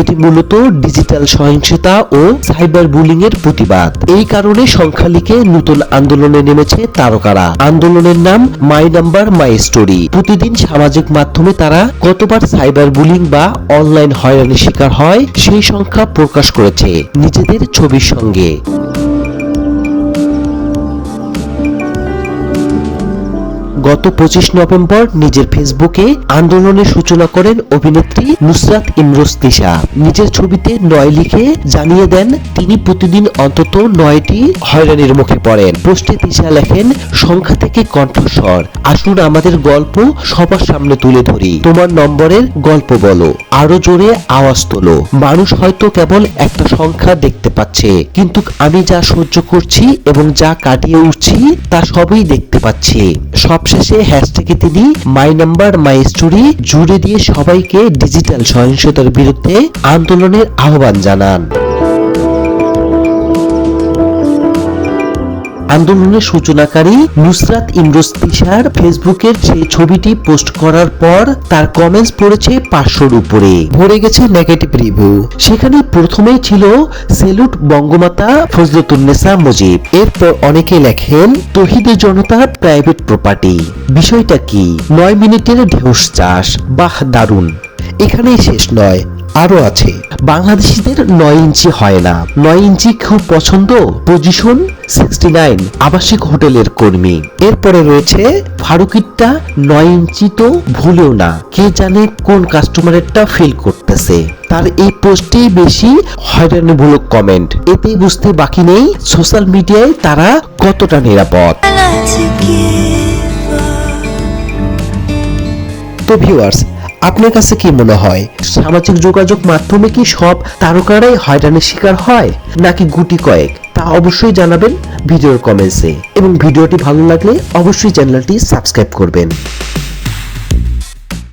এটি মূলত ডিজিটাল সহিংসতা ও সাইবার বুলিং এর প্রতিবাদ। এই কারণে সংখ্যালিকে নতুন আন্দোলনে নেমেছে তারকারা। আন্দোলনের নাম মাই নাম্বার, মাই স্টোরি। প্রতিদিন সামাজিক মাধ্যমে তারা কতবার সাইবার বুলিং বা অনলাইন হয়রানির শিকার হয়, সেই সংখ্যা প্রকাশ করেছে নিজেদের ছবির সঙ্গে। গত পঁচিশ নভেম্বর নিজের ফেসবুকে আন্দোলনের সূচনা করেন অভিনেত্রী নুসরাত ইমরোজ তিশা নিজের ছবিতে নয় লিখে জানিয়ে দেন, তিনি প্রতিদিন অন্তত নয়টি হয়রানির মুখে পড়েন। পোস্টে তিশা লেখেন, সংখ্যা থেকে কণ্ঠস্বর। আসুন আমাদের গল্প সবার সামনে তুলে ধরি। তোমার নম্বরের গল্প বলো। আরও জোরে আওয়াজ তোলো। মানুষ হয়তো কেবল একটা সংখ্যা দেখতে পাচ্ছে, কিন্তু আমি যা সহ্য করছি এবং যা কাটিয়ে উঠছি, তা সবই দেখতে পাচ্ছি। সবশেষে হ্যাশট্যাগে তিনি মাই নাম্বার মাই স্টোরি জুড়ে দিয়ে সবাইকে ডিজিটাল সহিংসতার বিরুদ্ধে আন্দোলনের আহ্বান জানান। আন্দোলনের সূচনাকারী নুসরাত ইমরোজ ফেসবুকের সেই ছবিটি পোস্ট করার পর তার কমেন্টস পড়েছে পাঁচশোর উপরে। ভরে গেছে নেগেটিভ রিভিউ সেখানে প্রথমেই ছিল, সেলুট বঙ্গমাতা ফজলতুন্নেসা মুজিব। এরপর অনেকে লেখেন, তহিদে জনতা প্রাইভেট প্রপার্টি বিষয়টা কি? নয় মিনিটের ঢেউস চাষ। বাহ, দারুণ। এখানেই শেষ নয়। আরও আছে। বাংলাদেশিদের নয় ইঞ্চি হয় না। নয় ইঞ্চি খুব পছন্দ? পজিশন? সিক্সটি নাইন আবাসিক হোটেলের কর্মী। এরপরে রয়েছে ফারুকিরটা নয় ইঞ্চি তো ভুলেও না। কে জানে কোন কাস্টমারেরটা ফিল করতেছে। তার এই পোস্টেই বেশি হয়রানিমূলক কমেন্ট এতেই বুঝতে বাকি নেই সোশ্যাল মিডিয়ায় তারা কতটা নিরাপদ। তো ভিউয়ার্স আপনার কাছে কি মনে হয়? সামাজিক যোগাযোগ মাধ্যমে কি সব তারকারাই হয়রানির শিকার হয়? নাকি গুটি কয়েক? তা অবশ্যই জানাবেন ভিডিওর কমেন্টসে এবং ভিডিওটি ভালো লাগলে অবশ্যই চ্যানেলটি সাবস্ক্রাইব করবেন।